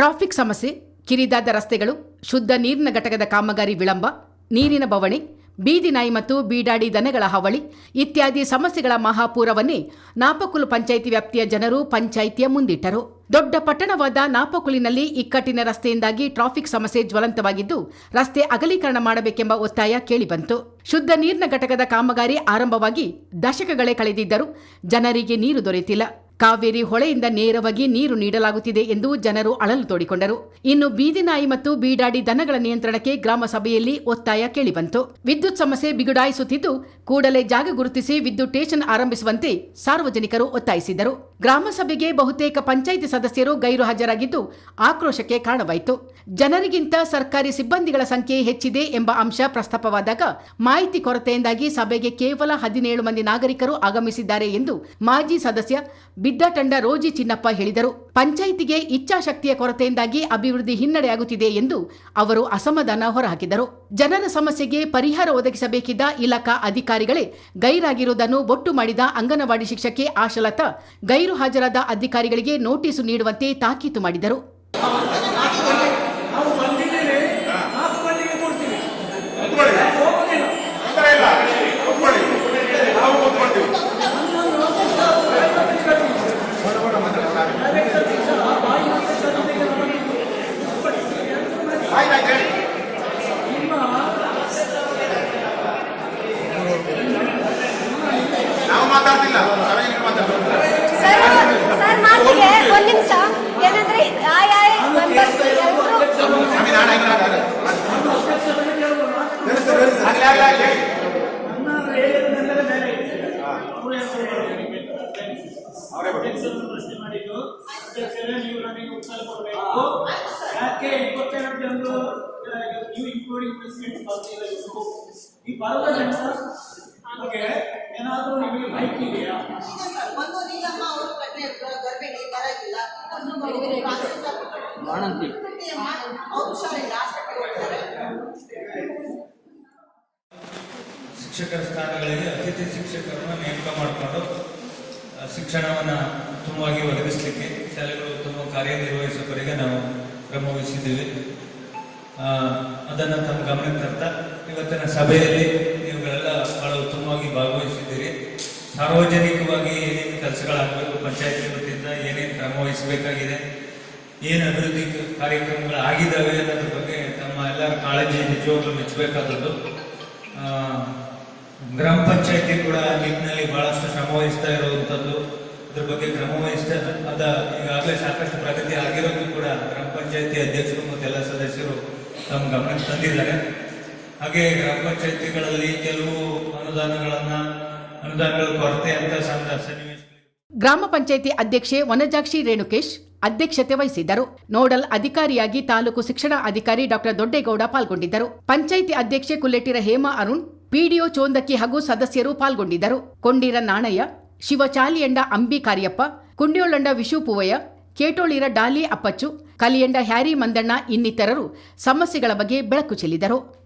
Traffic ಸಮಸ್ಯೆ, ಕಿರಿದಾದ ರಸ್ತೆಗಳು, ಶುದ್ಧ ನೀರಿನ ಘಟಕದ ಕಾಮಗಾರಿ ವಿಳಂಬ, ನೀರಿನ ಬವಣೆ, ಬೀದಿ ನಾಯಿ ಮತ್ತು ಬೀಡಾಡಿ ದನಗಳ ಹಾವಳಿ ಇತ್ಯಾದಿ ಸಮಸ್ಯೆಗಳ ಮಹಾಪೂರವನ್ನೇ ನಾಪಕುಲು ಪಂಚಾಯಿತಿ ವ್ಯಾಪ್ತಿಯ ಜನರು ಪಂಚಾಯಿತಿಯ ಮುಂದಿಟ್ಟರು. ದೊಡ್ಡ ಪಟ್ಟಣವಾದ ನಾಪಕುಲಿನಲ್ಲಿ ಇಕ್ಕಟ್ಟಿನ ರಸ್ತೆಯಿಂದಾಗಿ ಟ್ರಾಫಿಕ್ ಸಮಸ್ಯೆ ಜ್ವಲಂತವಾಗಿದ್ದು, ರಸ್ತೆ ಅಗಲೀಕರಣ ಮಾಡಬೇಕೆಂಬ ಒತ್ತಾಯ ಕೇಳಿಬಂತು. ಶುದ್ಧ ನೀರಿನ ಘಟಕದ ಕಾಮಗಾರಿ ಆರಂಭವಾಗಿ ದಶಕಗಳೇ ಕಳೆದಿದ್ದರೂ ಜನರಿಗೆ ನೀರು ದೊರೆತಿಲ್ಲ. ಕಾವೇರಿ ಹೊಳೆಯಿಂದ ನೇರವಾಗಿ ನೀರು ನೀಡಲಾಗುತ್ತಿದೆ ಎಂದು ಜನರು ಅಳಲು ತೋಡಿಕೊಂಡರು. ಇನ್ನು ಬೀದಿನಾಯಿ ಮತ್ತು ಬೀಡಾಡಿ ದನಗಳ ನಿಯಂತ್ರಣಕ್ಕೆ ಗ್ರಾಮ ಸಭೆಯಲ್ಲಿ ಒತ್ತಾಯ ಕೇಳಿಬಂತು. ವಿದ್ಯುತ್ ಸಮಸ್ಯೆ ಬಿಗುಡಾಯಿಸುತ್ತಿದ್ದು, ಕೂಡಲೇ ಜಾಗ ಗುರುತಿಸಿ ವಿದ್ಯುತ್ ಸ್ಟೇಷನ್ ಆರಂಭಿಸುವಂತೆ ಸಾರ್ವಜನಿಕರು ಒತ್ತಾಯಿಸಿದರು ಗ್ರಾಮ ಸಭೆಗೆ ಬಹುತೇಕ ಪಂಚಾಯಿತಿ ಸದಸ್ಯರು ಗೈರು ಹಾಜರಾಗಿದ್ದು ಆಕ್ರೋಶಕ್ಕೆ ಕಾರಣವಾಯಿತು. ಜನರಿಗಿಂತ ಸರ್ಕಾರಿ ಸಿಬ್ಬಂದಿಗಳ ಸಂಖ್ಯೆ ಹೆಚ್ಚಿದೆ ಎಂಬ ಅಂಶ ಪ್ರಸ್ತಾಪವಾದಾಗ ಮಾಹಿತಿ ಕೊರತೆಯಿಂದಾಗಿ ಸಭೆಗೆ ಕೇವಲ ಹದಿನೇಳು ಮಂದಿ ನಾಗರಿಕರು ಆಗಮಿಸಿದ್ದಾರೆ ಎಂದು ಮಾಜಿ ಸದಸ್ಯ ಬಿದ್ದಟಂಡ ರೋಜಿ ಚಿನ್ನಪ್ಪ ಹೇಳಿದರು. ಪಂಚಾಯಿತಿಗೆ ಇಚ್ಛಾಶಕ್ತಿಯ ಕೊರತೆಯಿಂದಾಗಿ ಅಭಿವೃದ್ಧಿ ಹಿನ್ನಡೆಯಾಗುತ್ತಿದೆ ಎಂದು ಅವರು ಅಸಮಾಧಾನ ಹೊರಹಾಕಿದರು. ಜನರ ಸಮಸ್ಯೆಗೆ ಪರಿಹಾರ ಒದಗಿಸಬೇಕಿದ್ದ ಇಲಾಖಾ ಅಧಿಕಾರಿಗಳೇ ಗೈರಾಗಿರುವುದನ್ನು ಒಟ್ಟು ಮಾಡಿದ ಅಂಗನವಾಡಿ ಶಿಕ್ಷಕಿ ಆಶಲತಾ ಗೈರು ಹಾಜರಾದ ಅಧಿಕಾರಿಗಳಿಗೆ ನೋಟಿಸ್ ನೀಡುವಂತೆ ತಾಕೀತು ಮಾಡಿದರು. ಬಂದಿದ್ದೇವೆ ನಾಲ್ಕು ಪ್ರಶ್ನೆ ಮಾಡಿದ್ದು ಅಧ್ಯಕ್ಷರೇ ನೀವು ನನಗೆ ಉತ್ತರ ಕೊಡಬೇಕು ಯಾಕೆ ಇಪ್ಪತ್ತೆರಡು ಜನರು ನೀವು ಇನ್ಕ್ಲೂಡಿಂಗ್ ಪ್ರೆಸಿಡೆಂಟ್ ಈ ಬರುವ ಜನ ನಮಗೆ ಏನಾದರೂ ನಿಮಗೆ ಮಾಹಿತಿ ಇದೆಯಾ? ಒಂದು ನೀಲಮ್ಮ ಅವರು ಕಟ್ಟೆ ಗರ್ಭಿಣಿ ಬರಾಗಿಲ್ಲ. ಬಾಣಂತಿ. ಅವ್ರು ಹುಷಾರಿಲ್ಲ ಆಸ್ಪತ್ರೆಗೆ ಹೋಗ್ತಾರೆ. ಶಿಕ್ಷಕರ ಸ್ಥಾನಗಳಿಗೆ ಅತಿಥಿ ಶಿಕ್ಷಕರನ್ನು ನೇಮಕ ಮಾಡಿಕೊಂಡು ಶಿಕ್ಷಣವನ್ನು ಉತ್ತಮವಾಗಿ ಒದಗಿಸಲಿಕ್ಕೆ ಶಾಲೆಗಳು ಉತ್ತಮ ಕಾರ್ಯನಿರ್ವಹಿಸುವವರಿಗೆ ನಾವು ಕ್ರಮ ವಹಿಸಿದ್ದೀವಿ ಆ, ಅದನ್ನು ತಮ್ಮ ಗಮನಕ್ಕೆ ತರ್ತಾ ಇವತ್ತಿನ ಸಭೆಯಲ್ಲಿ ನೀವುಗಳೆಲ್ಲ ಬಹಳ ಉತ್ತಮವಾಗಿ ಭಾಗವಹಿಸಿದ್ದೀರಿ. ಸಾರ್ವಜನಿಕವಾಗಿ ಏನೇನು ಕೆಲಸಗಳಾಗಬೇಕು, ಪಂಚಾಯತಿ ವತಿಯಿಂದ ಏನೇನು ಕ್ರಮ ವಹಿಸಬೇಕಾಗಿದೆ, ಏನು ಅಭಿವೃದ್ಧಿ ಕಾರ್ಯಕ್ರಮಗಳು ಆಗಿದ್ದಾವೆ ಅನ್ನೋದ್ರ ಬಗ್ಗೆ ತಮ್ಮ ಎಲ್ಲರ ಕಾಳಜಿ ನಿಜವಾಗ್ಲೂ ಮೆಚ್ಚಬೇಕಾದದ್ದು. ಗ್ರಾಮ ಪಂಚಾಯತಿ ಕೂಡ ನಿಟ್ಟಿನಲ್ಲಿ ಬಹಳಷ್ಟು ಶ್ರಮ ವಹಿಸ್ತಾ ಇರುವಂಥದ್ದು. ಅದ್ರ ಬಗ್ಗೆ ಕ್ರಮ ವಹಿಸ್ತಾ ಅದ, ಈಗಾಗಲೇ ಸಾಕಷ್ಟು ಪ್ರಗತಿ ಆಗಿರೋದು ಕೂಡ ಗ್ರಾಮ ಪಂಚಾಯತಿ ಅಧ್ಯಕ್ಷರು ಮತ್ತು ಎಲ್ಲ ಸದಸ್ಯರು ತಮ್ಮ ಗಮನಕ್ಕೆ ತಂದಿದ್ದಾರೆ. ಹಾಗೆ ಗ್ರಾಮ ಪಂಚಾಯತಿಗಳಲ್ಲಿ ಕೆಲವು ಅನುದಾನಗಳನ್ನ ಅನುದಾನಗಳ ಕೊರತೆ ಅಂತ ಗ್ರಾಮ ಪಂಚಾಯಿತಿ ಅಧ್ಯಕ್ಷೆ ವನಜಾಕ್ಷಿ ರೇಣುಕೇಶ್ ಅಧ್ಯಕ್ಷತೆ ವಹಿಸಿದ್ದರು. ನೋಡಲ್ ಅಧಿಕಾರಿಯಾಗಿ ತಾಲೂಕು ಶಿಕ್ಷಣ ಅಧಿಕಾರಿ ಡಾಕ್ಟರ್ ದೊಡ್ಡೇಗೌಡ ಪಾಲ್ಗೊಂಡಿದ್ದರು. ಪಂಚಾಯಿತಿ ಅಧ್ಯಕ್ಷೆ ಕುಲ್ಲೆಟ್ಟಿರ ಹೇಮಾ ಅರುಣ್, ಪಿಡಿಒ ಚೋಂದಕ್ಕಿ ಹಾಗೂ ಸದಸ್ಯರು ಪಾಲ್ಗೊಂಡಿದ್ದರು. ಕೊಂಡೀರ ನಾಣಯ್ಯ, ಶಿವಚಾಲಿಯಂಡ ಅಂಬಿ ಕಾರ್ಯಪ್ಪ, ಕುಂಡಿಯೋಳಂಡ ವಿಶು ಪೂವಯ್ಯ, ಕೇಟೋಳಿರ ಡಾಲಿ ಅಪ್ಪಚ್ಚು, ಕಲಿಯಂಡ ಹ್ಯಾರಿ ಮಂದಣ್ಣ ಇನ್ನಿತರರು ಸಮಸ್ಯೆಗಳ ಬಗ್ಗೆ ಬೆಳಕು ಚೆಲ್ಲಿದರು.